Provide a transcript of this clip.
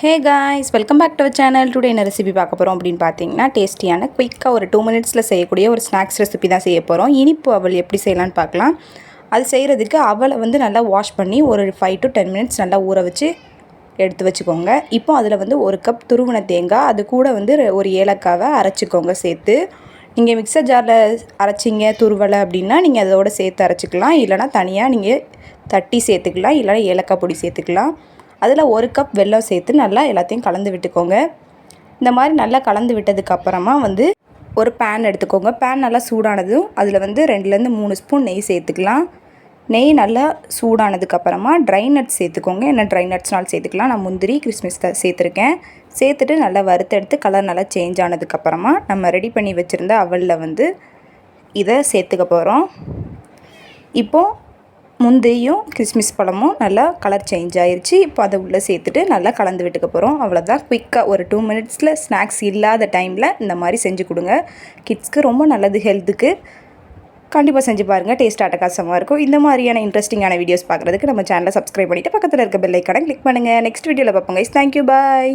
Hey guys welcome back to channel today என்ன recipe பார்க்க போகிறோம் அப்படின்னு பார்த்தீங்கன்னா டேஸ்டியான குயிக்காக ஒரு டூ மினிட்ஸில் செய்யக்கூடிய ஒரு ஸ்நாக்ஸ் ரெசிபி தான் செய்ய போகிறோம் இனிப்பு அவள் எப்படி செய்யலான்னு பார்க்கலாம். அது செய்கிறதுக்கு அவளை வந்து நல்லா வாஷ் பண்ணி ஒரு ஃபைவ் டு டென் மினிட்ஸ் நல்லா ஊற வச்சு எடுத்து வச்சுக்கோங்க. இப்போ அதில் வந்து ஒரு கப் துருவன தேங்காய் அது கூட வந்து ஒரு ஏலக்காவை அரைச்சிக்கோங்க சேர்த்து. நீங்கள் மிக்சர் ஜாரில் அரைச்சிங்க துருவலை அப்படின்னா நீங்கள் அதோட சேர்த்து அரைச்சிக்கலாம். இல்லைனா தனியாக நீங்கள் தட்டி சேர்த்துக்கலாம் இல்லைனா ஏலக்காய் பொடி சேர்த்துக்கலாம். அதில் ஒரு கப் வெல்லம் சேர்த்து நல்லா எல்லாத்தையும் கலந்து விட்டுக்கோங்க. இந்த மாதிரி நல்லா கலந்து விட்டதுக்கப்புறமா வந்து ஒரு பேன் எடுத்துக்கோங்க. பேன் நல்லா சூடானதும் அதில் வந்து ரெண்டுலேருந்து மூணு ஸ்பூன் நெய் சேர்த்துக்கலாம். நெய் நல்லா சூடானதுக்கப்புறமா ட்ரை நட்ஸ் சேர்த்துக்கோங்க. என்ன ட்ரை நட்ஸ்னால் சேர்த்துக்கலாம். நான் முந்திரி கிறிஸ்மஸ் சேர்த்துருக்கேன். சேர்த்துட்டு நல்லா வறுத்தெடுத்து கலர் நல்லா சேஞ்ச் ஆனதுக்கப்புறமா நம்ம ரெடி பண்ணி வச்சுருந்த அவலில் வந்து இதை சேர்த்துக்க போகிறோம் இப்போது முந்தையும் கிறிஸ்மஸ் பழமும் நல்லா கலர் சேஞ்ச் ஆயிடுச்சு இப்போ அதை உள்ளே சேர்த்துட்டு நல்லா கலந்து விட்டுக்க போகிறோம் அவ்வளோதான் குயிக்காக ஒரு டூ மினிட்ஸில் ஸ்நாக்ஸ் இல்லாத டைமில் இந்த மாதிரி செஞ்சு கொடுங்க. கிட்ஸ்க்கு ரொம்ப நல்லது ஹெல்த்துக்கு கண்டிப்பாக செஞ்சு பாருங்கள் டேஸ்ட் அட்டகாசமாக இருக்கும். இந்த மாதிரியான இன்ட்ரெஸ்டிங்கான வீடியோஸ் பார்க்குறதுக்கு நம்ம சேனலை சப்ஸ்கிரைப் பண்ணிவிட்டு பக்கத்தில் இருக்க பெல்லைக்கான கிளிக் பண்ணுங்கள் நெக்ஸ்ட் வீடியோவில் பார்ப்போங்க தேங்க்யூ பாய்